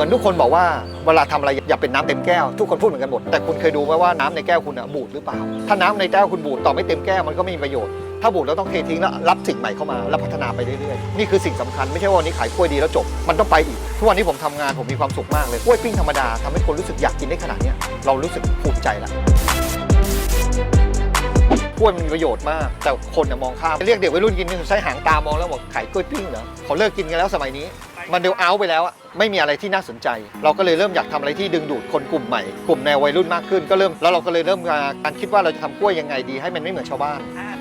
มือนทุกคนบอกว่าเวลาทำอะไรอย่าเป็นน้ำเต็มแก้วทุกคนพูดเหมือนกันหมดแต่คุณเคยดูไหมว่าน้ำในแก้วคุณอะบูดหรือเปล่า ถ้าน้ำในแก้วคุณบูดต่อไม่เต็มแก้วมันก็ไม่มีประโยชน์ถ้าบูดแล้วต้องเททิ้งแล้วรับสิ่งใหม่เข้ามาแล้วพัฒนาไปเรื่อยๆนี่คือสิ่งสำคัญไม่ใช่ว่าวันนี้ขายกล้วยดีแล้วจบ มันต้องไปอีกทุกวันนี้ผมทำงานผมมีความสุขมากเลยกล้วยปิ้งธรรมดาทำให้คนรู้สึกอยากกินได้ขนาดนี้เรารู้สึกภูมิใจแล้วกล้วยมันมีประโยชน์มาก แต่คนน่ะมองข้ามเรียกเด็กวัยรุ่นกินนี่ใช้หางตามองแล้วบอกขายกล้วยปิ้งเหรอเขาเลิกกินกันแล้วสมัยนี้ มันเดวเอาไปแล้วอะไม่มีอะไรที่น่าสนใจ เราก็เลยเริ่มอยากทำอะไรที่ดึงดูดคนกลุ่มใหม่ กลุ่มแนววัยรุ่นมากขึ้นก็เริ่มแล้วเราก็เลยเริ่มการคิดว่าเราจะทำกล้วยยังไงดีให้มันไม่เหมือนชาวบ้าน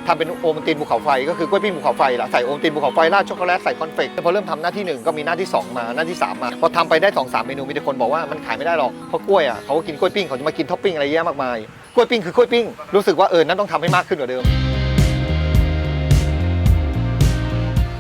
ทำเป็นโอมันตินภูเขาไฟก็คือกล้วยปิ้งภูเขาไฟละใส่โอมันตินภูเขาไฟราดช็อกโกแลตใส่คอนเฟกต์พอเริ่มทำหน้าที่หนึ่งก็มีหน้าที่สองมาหน้าที่สามมาพอทำไปได้สองสามเมนูมีแต่คนบอกว่ามันขายไม่ได้หรอกเพราะกล้วยอะเขาก็กินกล้วยปิ้งเขาจะมากินท็อปปิ้งอะไรเยอะมากมายกล้วยปิ้งคือกล้วยปิ้งรู้สึกว่าเออนั้นต้องทำให้มากขึ้นกว่าเดิม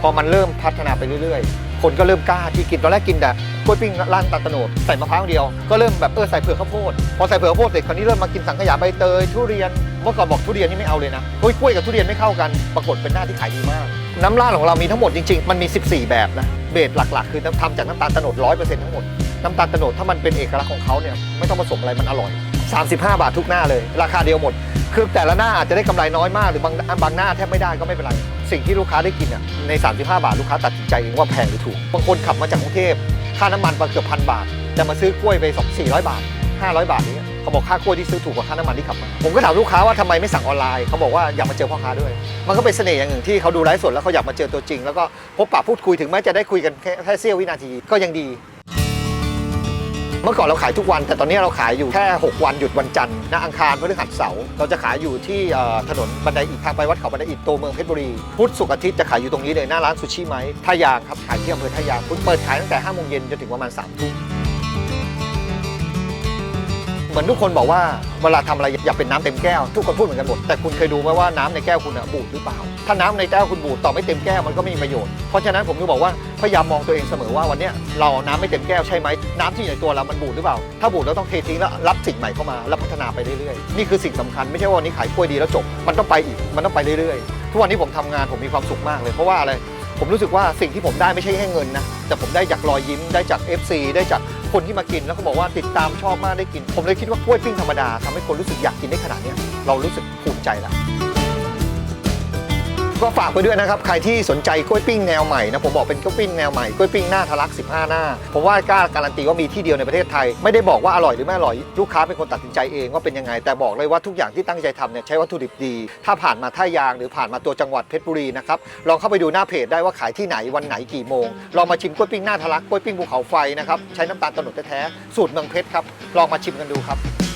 พอมันเริ่มพัฒนาไปเรื่อยๆ คนก็เริ่มกล้าที่กินตอนแรกกินแต่กล้วยปิ้งร้านตาลตโนดใส่มะพร้าวเดียวก็เริ่มแบบเออใส่เผือกข้าวโพดพอใส่เผือกข้าวโพดเสร็จคราวนี้เริ่มมากินสังขยาใบเตยทุเรียนเมื่อก่อนบอกทุเรียนนี่ไม่เอาเลยนะกล้วยกล้วยกับทุเรียนไม่เข้ากัน ปรากฏเป็นหน้าที่ขายดีมาก น้ำราดของเรามีทั้งหมดจริงๆมันมี 14 แบบนะเบสหลักๆ คือทำจากน้ำตาลตะโนด100%ทั้งหมดน้ำตาลตโนดถ้ามันเป็นเอกลักษณ์ของเขาเนี่ยไม่ต้องผสมอะไรมันอร่อย 35 บาททุกหน้าเลย ราคาเดียวหมด คือแต่ละหน้าอาจจะได้กำไรน้อยมากหรือบางบางหน้าแทบไม่ได้ก็ไม่เป็นไร สิ่งที่ลูกค้าได้กินอะใน 35 บาทลูกค้าตัดสินใจเองว่าแพงหรือถูก บางคนขับมาจากกรุงเทพค่าน้ำมันมาเกือบพันบาทแต่มาซื้อกล้วยไป2 400 บาท 500 บาทนี้เขาบอกค่ากล้วยที่ซื้อถูกกว่าค่าน้ำมันที่ขับมา ผมก็ถามลูกค้าว่าทำไมไม่สั่งออนไลน์เขาบอกว่าอยากมาเจอพ่อค้าด้วย มันก็เป็นเสน่ห์อย่างหนึ่งที่เขาดูไลฟ์สดแล้วเขาอยากมาเจอตัวจริง แล้วก็พบปะพูดคุยถึงแม้จะได้คุยกันแค่แค่เสี้ยววินาทีก็ยังดี เมื่อก่อนเราขายทุกวัน แต่ตอนนี้เราขายอยู่แค่ 6 วันหยุดวันจันทร์ณอังคารพฤหัสเสาร์เราจะขายอยู่ที่ถนนบันไดอิฐทางไปวัดเขาบันไดอิฐตัวเมืองเพชรบุรีพุธศุกร์อาทิตย์จะขายอยู่ตรงนี้เลยหน้าร้านซูชิไหมท่ายางครับขายที่อำเภอท่ายางพุธเปิดขายตั้งแต่5โมงเย็นจนถึงประมาณ3ทุ่ม มือนทุกคนบอกว่าเวลาทำอะไรอย่าเป็นน้ำเต็มแก้วทุกคนพูดเหมือนกันหมดแต่คุณเคยดูไหมว่าน้ำในแก้วคุณบูดหรือเปล่า ถ้าน้ำในแก้วคุณบูดต่อไม่เต็มแก้วมันก็ไม่มีประโยชน์เพราะฉะนั้นผมก็บอกว่าพยายามมองตัวเองเสมอว่าวันนี้เราน้ำไม่เต็มแก้วใช่ไหมน้ำที่อยู่ในตัวเรามันบูดหรือเปล่า ถ้าบูดเราต้องเททิ้งแล้วรับสิ่งใหม่เข้ามาแล้วพัฒนาไปเรื่อยๆนี่คือสิ่งสำคัญไม่ใช่ว่าวันนี้ขายกล้วยดีแล้วจบมันต้องไปอีกมันต้องไปเรื่อยๆทุกวันนี้ผมทำงานผมมีความสุขมากเลย เพราะว่าอะไรผมรู้สึกว่าสิ่งที่ผมได้ไม่ใช่แค่เงินนะแต่ผมได้จากรอยยิ้มได้จาก FC ได้จาก คนที่มากินแล้วก็บอกว่าติดตามชอบมากได้กิน ผมเลยคิดว่ากล้วยปิ้งธรรมดาทำให้คนรู้สึกอยากกินได้ขนาดเนี้ยเรารู้สึกภูมิใจแล้ว ก็ฝากไปด้วยนะครับ ใครที่สนใจกล้วยปิ้งแนวใหม่นะ ผมบอกเป็นกล้วยปิ้งแนวใหม่ กล้วยปิ้งหน้าทะลัก 15 หน้า ผมว่ากล้าการันตีว่ามีที่เดียวในประเทศไทย ไม่ได้บอกว่าอร่อยหรือไม่อร่อย ลูกค้าเป็นคนตัดสินใจเองว่าเป็นยังไง แต่บอกเลยว่าทุกอย่างที่ตั้งใจทำเนี่ยใช้วัตถุดิบดี ถ้าผ่านมาท่ายางหรือผ่านมาตัวจังหวัดเพชรบุรีนะครับ ลองเข้าไปดูหน้าเพจได้ว่าขายที่ไหนวันไหนกี่โมง ลองมาชิมกล้วยปิ้งหน้าทะลัก กล้วยปิ้งภูเขาไฟนะครับ ใช้น้ำตาลตนดแท้ๆ สูตรเมืองเพชรครับ ลองมาชิมกันดูครับ